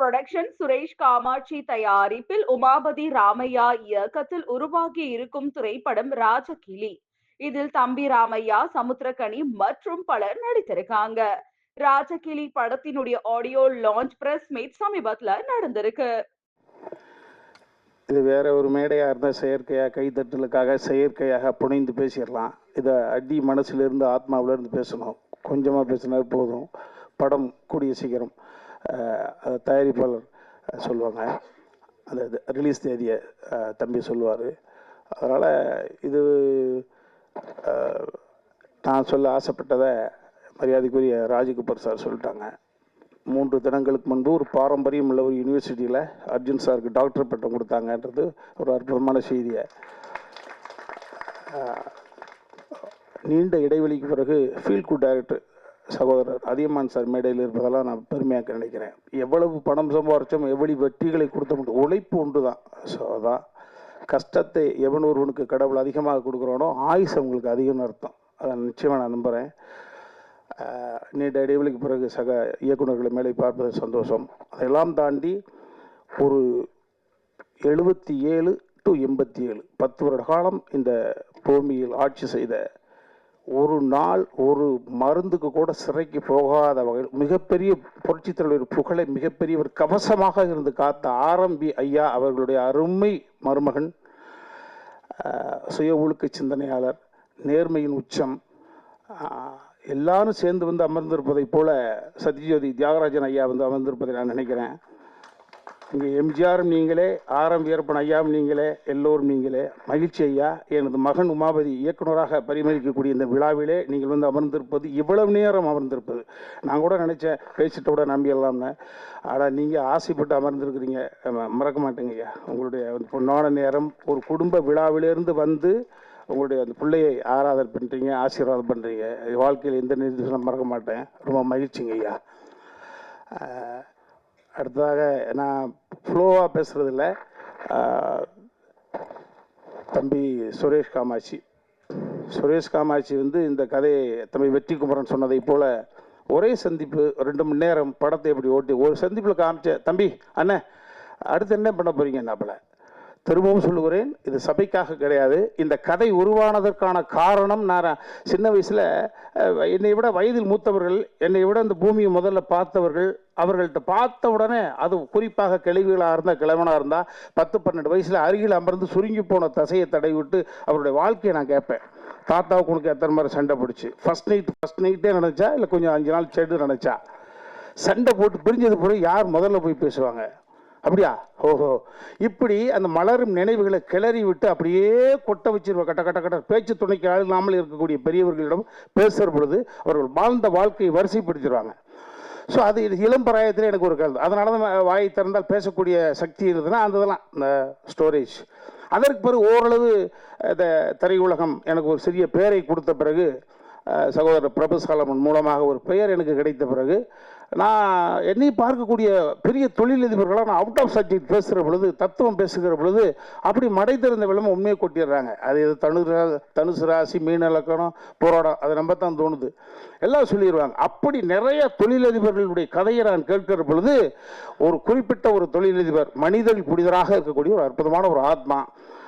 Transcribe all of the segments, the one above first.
Production Suresh Kamakshi தயாரிப்பில் உமாபதி ராமையா இயக்கத்தில் உருவாகி இருக்கும் திரைப்படம் ராஜகிளி. இதில் தம்பி ராமையா சமுத்திரகனி மற்றும் பலர் நடித்திருக்காங்க. ராஜகிளி படத்தினுடைய ஆடியோ லான்ச் பிரஸ் மீட் சமீபத்துல நடந்திருக்கு. இது வேற ஒரு மேடையாக இருந்தால் செயற்கையாக கைத்தட்டலுக்காக செயற்கையாக புனைந்து பேசிடலாம். இதை அடி மனசுலேருந்து ஆத்மாவிலேருந்து பேசணும். கொஞ்சமாக பேசினா போதும். படம் கூடிய சீக்கிரம். தயாரிப்பாளர் சொல்லுவாங்க. அந்த ரிலீஸ் தேதியை தம்பி சொல்லுவார். அதனால் இது நான் சொல்ல ஆசைப்பட்டதை மரியாதைக்குரிய ராஜகுப்பர் சார் சொல்லிட்டாங்க. மூன்று தினங்களுக்கு முன்பு ஒரு பாரம்பரியம் உள்ள ஒரு யூனிவர்சிட்டியில் அர்ஜுன் சாருக்கு டாக்டர் பட்டம் கொடுத்தாங்கன்றது ஒரு அற்புதமான செய்தியை. நீண்ட இடைவெளிக்கு பிறகு ஃபீல் குட் டைரக்டர் சகோதரர் அதியமான் சார் மேடையில் இருப்பதெல்லாம் நான் பெருமையாக நினைக்கிறேன். எவ்வளவு பணம் சம்பாரிச்சோம் எவ்வளவு வெற்றிகளை கொடுத்தோம் உழைப்பு ஒன்று தான் ஸோ அதான் கஷ்டத்தை எவன் ஒருவனுக்கு கடவுள் அதிகமாக கொடுக்குறானோ ஆயுஸ் அவங்களுக்கு அதிகம்னு அர்த்தம். அதை நிச்சயமாக நான் நம்புகிறேன் நீண்ட இடைவெளிக்கு பிறகு சக இயக்குநர்களை மேலே பார்ப்பது சந்தோஷம். அதையெல்லாம் தாண்டி ஒரு எழுபத்தி ஏழு டு எண்பத்தி ஏழு பத்து வருட காலம் இந்த பூமியில் ஆட்சி செய்த ஒரு நாள் ஒரு மருந்துக்கு கூட சிறைக்கு போகாத வகையில் மிகப்பெரிய புரட்சித் தலைவர் புகழை மிகப்பெரிய ஒரு கவசமாக இருந்து காத்த ஆரம்பி ஐயா அவர்களுடைய அருமை மருமகன் சுய ஒழுக்க சிந்தனையாளர் நேர்மையின் உச்சம் எல்லாரும் சேர்ந்து வந்து அமர்ந்திருப்பதைப் போல சத்யஜோதி தியாகராஜன் ஐயா வந்து அமர்ந்திருப்பதை நான் நினைக்கிறேன். இங்கே எம்ஜிஆரும் நீங்களே ஆரம் வீரப்பன் ஐயாவும் நீங்களே எல்லோரும் நீங்களே மகிழ்ச்சி ஐயா எனது மகன் உமாபதி இயக்குனராக பரிமளிக்கக்கூடிய இந்த விழாவிலே நீங்கள் வந்து அமர்ந்திருப்பது இவ்வளவு நேரம் அமர்ந்திருப்பது. நான் கூட நினச்சேன் பேசிட்ட கூட நம்பிடலாம்னு ஆனால் நீங்கள் ஆசைப்பட்டு அமர்ந்திருக்கிறீங்க மறக்க மாட்டேங்க ஐயா. உங்களுடைய பொன்னான நேரம் ஒரு குடும்ப விழாவிலிருந்து வந்து உங்களுடைய அந்த பிள்ளையை ஆராதனை பண்ணுறீங்க ஆசீர்வாதம் பண்ணுறீங்க வாழ்க்கையில் எந்த நிறுத்தம் மறக்க மாட்டேன். ரொம்ப மகிழ்ச்சிங்க ஐயா. அடுத்ததாக நான் ஃப்ளோவாக பேசுகிறதில்ல தம்பி சுரேஷ் காமாட்சி. சுரேஷ் காமாட்சி வந்து இந்த கதையை தம்பி வெற்றி குமரன் சொன்னதைப் போல் ஒரே சந்திப்பு ரெண்டு மணி நேரம் படத்தை எப்படி ஓட்டி ஒரு சந்திப்பில் காமிச்ச தம்பி அண்ணன் அடுத்து என்ன பண்ண போகிறீங்க என்னப்பில்? திரும்பவும் சொல்லுகிறேன் இது சபைக்காக கிடையாது. இந்த கதை உருவானதற்கான காரணம் நான் சின்ன வயசில் என்னை விட வயதில் மூத்தவர்கள் என்னை விட இந்த பூமியை முதல்ல பார்த்தவர்கள் அவர்கள்ட்ட பார்த்த உடனே அது குறிப்பாக கிழவிகளாக இருந்தால் கிழவனாக இருந்தால் பத்து பன்னெண்டு வயசில் அருகில் அமர்ந்து சுருங்கி போன தசையை தடைவிட்டு அவருடைய வாழ்க்கையை நான் கேட்பேன். தாத்தாவுக்கு உனக்கு எத்தனை மாதிரி சண்டை பிடிச்சி? ஃபர்ஸ்ட் நைட் ஃபர்ஸ்ட் நைட்டே நினச்சா? இல்லை கொஞ்சம் அஞ்சு நாள் செடு நினச்சா? சண்டை போட்டு பிரிஞ்சது பிறகு யார் முதல்ல போய் பேசுவாங்க? அப்படியா? ஓஹோ. இப்படி அந்த மலரும் நினைவுகளை கிளறி விட்டு அப்படியே கொட்ட வச்சிருவோம் கட்ட கட்ட கட்ட. பேச்சு துணைக்கு ஆள் இல்லாமல் இருக்கக்கூடிய பெரியவர்களிடம் பேசுகிற பொழுது அவர்கள் வாழ்ந்த வாழ்க்கையை வரிசைப்படுத்திடுவாங்க. ஸோ அது இது இளம் பிராயத்தில் எனக்கு ஒரு கருது அதனால தான் வாயை திறந்தால் பேசக்கூடிய சக்தி இருந்ததுன்னா அந்த இதெல்லாம் இந்த ஸ்டோரேஜ் அதற்கு பிறகு ஓரளவு இந்த திரையுலகம் எனக்கு ஒரு சிறிய பெயரை கொடுத்த பிறகு சகோதரர் பிரபு சாலமன் மூலமாக ஒரு பெயர் எனக்கு கிடைத்த பிறகு நான் என்னை பார்க்கக்கூடிய பெரிய தொழிலதிபர்களாக நான் அவுட் ஆஃப் சப்ஜெக்ட் பேசுகிற பொழுது தத்துவம் பேசுகிற பொழுது அப்படி மடை திறந்த உண்மையை கொட்டிடுறாங்க. அது இது தனு தனுசு ராசி மீன் இலக்கணம் போராடம் அதை நம்ப தான் தோணுது. எல்லாம் சொல்லிடுவாங்க. அப்படி நிறைய தொழிலதிபர்களுடைய கதையை நான் கேட்கிற பொழுது ஒரு குறிப்பிட்ட ஒரு தொழிலதிபர் மனிதர்கள் புனிதராக இருக்கக்கூடிய ஒரு அற்புதமான ஒரு ஆத்மா.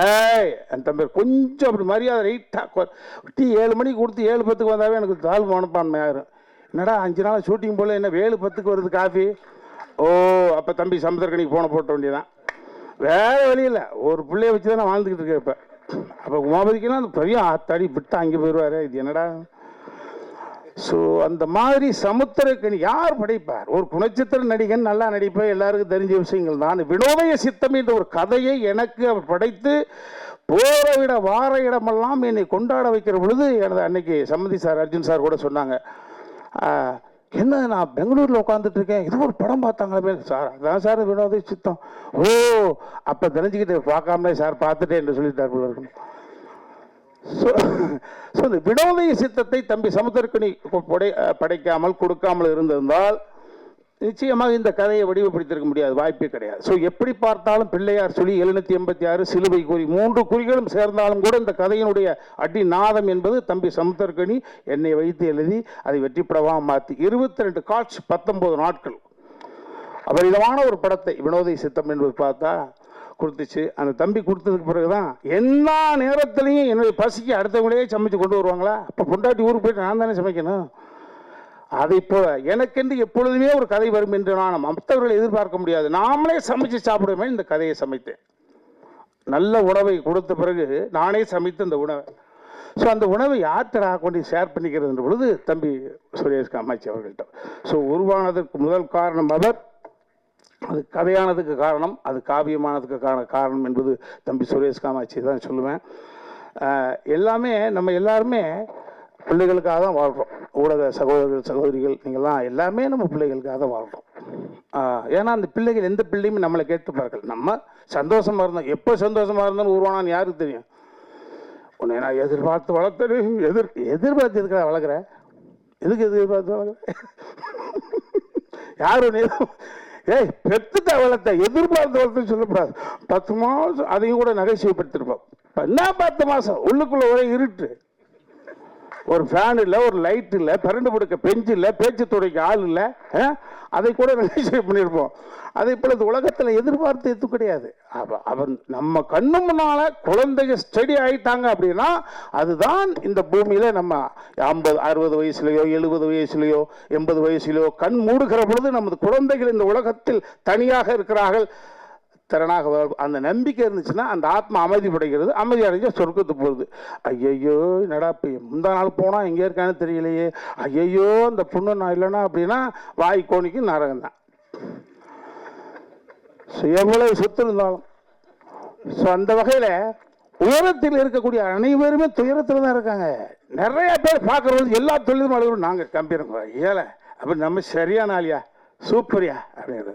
ஏய் என் தம்பி கொஞ்சம் அப்படி மரியாதை ரைட்டாக டீ ஏழு மணிக்கு கொடுத்து ஏழு பத்துக்கு வந்தாவே எனக்கு தாழ்வு மனப்பான்மை ஆயிரும். என்னடா அஞ்சு நாள் ஷூட்டிங் போல என்ன ஏழு பத்துக்கு வருது காஃபி ஓ அப்போ தம்பி சமுத்திரக்கணிக்கு போன போட்ட வேண்டியதான் வேற வழியில் ஒரு பிள்ளைய வச்சு தான் நான் வாழ்ந்துக்கிட்டு இருக்கேன் இப்போ. அப்போ உமாபதிக்குன்னா அந்த பெரிய ஆத்தாடி விட்டு அங்கே போயிடுவாரு இது என்னடா? ஸோ அந்த மாதிரி சமுத்திரக்கணி யார் படைப்பார்? ஒரு குணச்சித்திர நடிகன் நல்லா நடிப்பார் எல்லாருக்கும் தெரிஞ்ச விஷயங்கள் தான். வினோதய சித்தம் என்ற ஒரு கதையை எனக்கு அவர் படைத்து போற விட வார இடமெல்லாம் என்னை கொண்டாட வைக்கிற பொழுது எனது அன்னைக்கு சம்மதி சார் அர்ஜுன் சார் கூட சொன்னாங்க என்ன நான் பெங்களூரில் உட்காந்துட்டு இருக்கேன்? இது ஒரு படம் பார்த்தாங்களே சார் அதான் சார் வினோத சித்தம். ஓ அப்போ தெரிஞ்சுக்கிட்டு பார்க்காமலே சார் பார்த்துட்டேன் என்று சொல்லிட்டார் இருக்கணும் ஸோ ஸோ இந்த வினோதய சித்தத்தை தம்பி சமுத்திரக்கணி படை படைக்காமல் கொடுக்காமல் இருந்திருந்தால் நிச்சயமாக இந்த கதையை வடிவப்படுத்திருக்க முடியாது வாய்ப்பே கிடையாது. ஸோ எப்படி பார்த்தாலும் பிள்ளையார் சொல்லி எழுநூத்தி எண்பத்தி ஆறு சிலுவை குறி மூன்று குறிகளும் சேர்ந்தாலும் கூட இந்த கதையினுடைய அடி நாதம் என்பது தம்பி சமுத்திரக்கணி என்னை வைத்து எழுதி அதை வெற்றிப்படவாக மாற்றி. இருபத்தி ரெண்டு காட்சி பத்தொன்பது நாட்கள். அபரிதமான ஒரு படத்தை வினோதை சித்தம் என்பது பார்த்தா கொடுத்துச்சு. அந்த தம்பி கொடுத்ததுக்கு பிறகுதான் எல்லா நேரத்திலையும் என்னுடைய பசிக்கு அடுத்தவங்களே சமைச்சு கொண்டு வருவாங்களா? அப்போ பொண்டாட்டி ஊருக்கு போயிட்டு நான் தானே சமைக்கணும்? அதை போல எனக்கென்று எப்பொழுதுமே ஒரு கதை வரும் என்று நான் மற்றவர்களை எதிர்பார்க்க முடியாது. நாமளே சமைச்சு சாப்பிடுமே இந்த கதையை சமைத்தேன். நல்ல உணவை கொடுத்த பிறகு நானே சமைத்து அந்த உணவை. ஸோ அந்த உணவை யார்கிட்ட கொண்டு ஷேர் பண்ணிக்கிறதுன்ற பொழுது தம்பி சுரேஷ் காமாட்சி அவர்கள்ட்ட. ஸோ உருவானதற்கு முதல் காரணம் அவர் அது கதையானதுக்கு காரணம் அது காவியமானதுக்கு காரண காரணம் என்பது தம்பி சுரேஷ் காமாட்சி தான் சொல்லுவேன். எல்லாமே நம்ம எல்லாருமே பிள்ளைகளுக்காக தான் வாழ்கிறோம் ஊடக சகோதரர்கள் சகோதரிகள் நீங்கள்லாம் எல்லாமே நம்ம பிள்ளைகளுக்காக தான் வாழ்கிறோம் ஏன்னா அந்த பிள்ளைகள் எந்த பிள்ளையுமே நம்மளை கேட்டுப்பார்கள் நம்ம சந்தோஷமா இருந்தோம். எப்போ சந்தோஷமா இருந்தாலும் உருவானான்னு யாருக்கு தெரியும்? உன்னை நான் எதிர்பார்த்து வளர்த்தது எதிர் எதிர்பார்த்து எதுக்காக வளர்க்குற? எதுக்கு எதிர்பார்த்து வளர்க்குற? யார் உன்னை ஏய் பெத்துட்ட வளர்த்த எதிர்பார்த்த வளர்த்துன்னு சொல்லக்கூடாது. பத்து மாதம் அதையும் கூட நகைச்சுவைப்படுத்திருப்போம் என்ன பத்து மாதம் உள்ளுக்குள்ள ஒரே இருட்டு. ஒரு ஃபேன் இல்லை ஒரு லைட் இல்லை பரண்டு படுக்க பெஞ்சு இல்லை பேச்சு துறைக்கு ஆள் இல்லை ஆ? அதை கூட நகைச்சுவை பண்ணியிருப்போம் அதை போல இந்த உலகத்தில் எதிர்பார்த்து எதுவும் கிடையாது. அவன் நம்ம கண்ணு முன்னால குழந்தைங்க ஸ்டடி ஆயிட்டாங்க அப்படின்னா அதுதான் இந்த பூமியில நம்ம ஐம்பது அறுபது வயசுலயோ எழுபது வயசுலயோ எண்பது வயசுலயோ கண் மூடுகிற பொழுது நமது குழந்தைகள் இந்த உலகத்தில் தனியாக இருக்கிறார்கள். திறனாக அந்த நம்பிக்கை இருந்துச்சுன்னா அந்த ஆத்மா அமைதி படைக்கிறது அமைதி அடைஞ்ச சொர்க்கத்துக்கு போகுது. ஐயையோ என்னடா இப்போ முந்தா நாள் போனால் எங்கே இருக்கான்னு தெரியலையே. ஐயையோ அந்த புண்ணு நான் இல்லைன்னா அப்படின்னா வாய் கோணிக்கு நரகம் தான். ஸோ எவ்வளவு சொத்து இருந்தாலும். ஸோ அந்த வகையில் உயரத்தில் இருக்கக்கூடிய அனைவருமே துயரத்தில் தான் இருக்காங்க. நிறைய பேர் பார்க்குறது எல்லா தொழிலும் அலுவலரும் நாங்கள் கம்பீரம் ஏழை அப்படி நம்ம சரியான ஆளியா? சூப்பரியா? அப்படிங்கிறது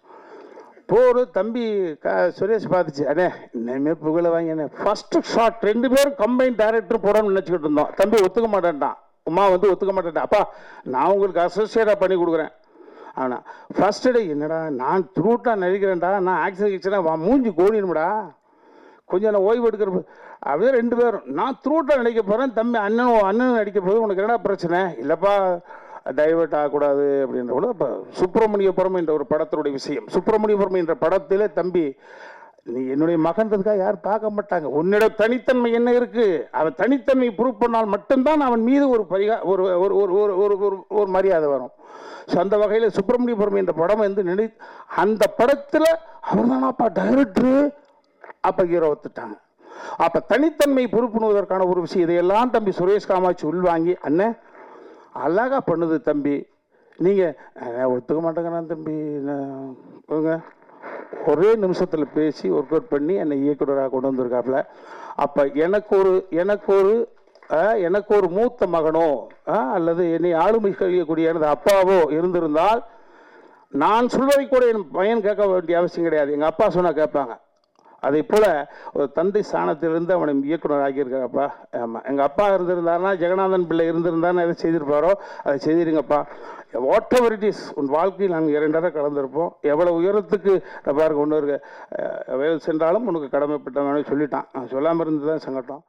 போர் தம்பி க சுரேஷ் பார்த்துச்சு. அண்ணே இனிமே புகழ வாங்கினே ஃபஸ்ட்டு ஷாட் ரெண்டு பேரும் கம்பைன் டேரக்டர் போடணும்னு நினச்சிக்கிட்டு இருந்தோம். தம்பி ஒத்துக்க மாட்டேன்ட்டான். உமா வந்து ஒத்துக்க மாட்டேன்டா அப்பா நான் உங்களுக்கு அசோசியேட்டாக பண்ணி கொடுக்குறேன். ஆனால் ஃபர்ஸ்ட் டே என்னடா நான் த்ரூட்டாக நடிக்கிறேன்டா. நான் ஆக்சிடென்ட் கிச்சனா வா மூஞ்சி கோடிடும்டா கொஞ்சம் நான் ஓய்வு எடுக்கிற அப்படியே ரெண்டு பேரும் நான் த்ரூட்டாக நடிக்க போகிறேன் தம்பி அண்ணனும் அண்ணனும் நடிக்க போது உனக்கு என்னடா பிரச்சனை? இல்லைப்பா டைவர்ட் ஆகக்கூடாது அப்படின்ற போது இப்போ சுப்பிரமணியபுரம் என்ற ஒரு படத்தினுடைய விஷயம். சுப்பிரமணியபுரம் என்ற படத்திலே தம்பி நீ என்னுடைய மகன்றதுக்காக யாரும் பார்க்க மாட்டாங்க. உன்னிட தனித்தன்மை என்ன இருக்கு? அவன் தனித்தன்மை ப்ரூவ் பண்ணால் மட்டும்தான் அவன் மீது ஒரு பரிகா ஒரு ஒரு ஒரு ஒரு ஒரு ஒரு ஒரு மரியாதை வரும். ஸோ அந்த வகையில் சுப்பிரமணியபுரம் என்ற படம் வந்து நினை அந்த படத்தில் அவர் தானாப்பா டைரக்டரு அப்போ ஹீரோ ஒத்துட்டாங்க. அப்போ தனித்தன்மை பொறுப்புணுவதற்கான ஒரு விஷயம் இதையெல்லாம் தம்பி சுரேஷ் காமாட்சி உள்வாங்கி அண்ணன் அழகா பண்ணுது தம்பி. நீங்கள் ஒத்துக்க மாட்டேங்கிறான் தம்பி. நான் போங்க. ஒரே நிமிஷத்தில் பேசி ஒர்க் அவுட் பண்ணி என்னை இயக்குனராக கொண்டு வந்திருக்காப்புல அப்போ எனக்கு ஒரு எனக்கு ஒரு எனக்கு ஒரு மூத்த மகனோ அல்லது என்னை ஆளுமை கழியக்கூடிய எனது அப்பாவோ இருந்திருந்தால் நான் சொல்வதை கூட என் பையன் கேட்க வேண்டிய அவசியம் கிடையாது. எங்கள் அப்பா சொன்னால் கேட்பாங்க. அதே போல் ஒரு தந்தை ஸ்தானத்திலிருந்து அவனை இயக்குனர் ஆக்கியிருக்காப்பா ஆமாம் எங்கள் அப்பா இருந்திருந்தாருன்னா ஜெகநாதன் பிள்ளை இருந்திருந்தாருன்னு எதை செய்திருப்பாரோ அதை செய்திருங்கப்பா. வாட் எவர் இட் இஸ் உன் வாழ்க்கையில் நாங்கள் இரண்டரை கலந்திருப்போம். எவ்வளோ உயரத்துக்கு பாருங்க ஒன்று இருக்க. வேல் சென்றாலும் உனக்கு கடமைப்பட்டவனே சொல்லிட்டான். நான் சொல்லாமல் இருந்து தான் சங்கட்டம்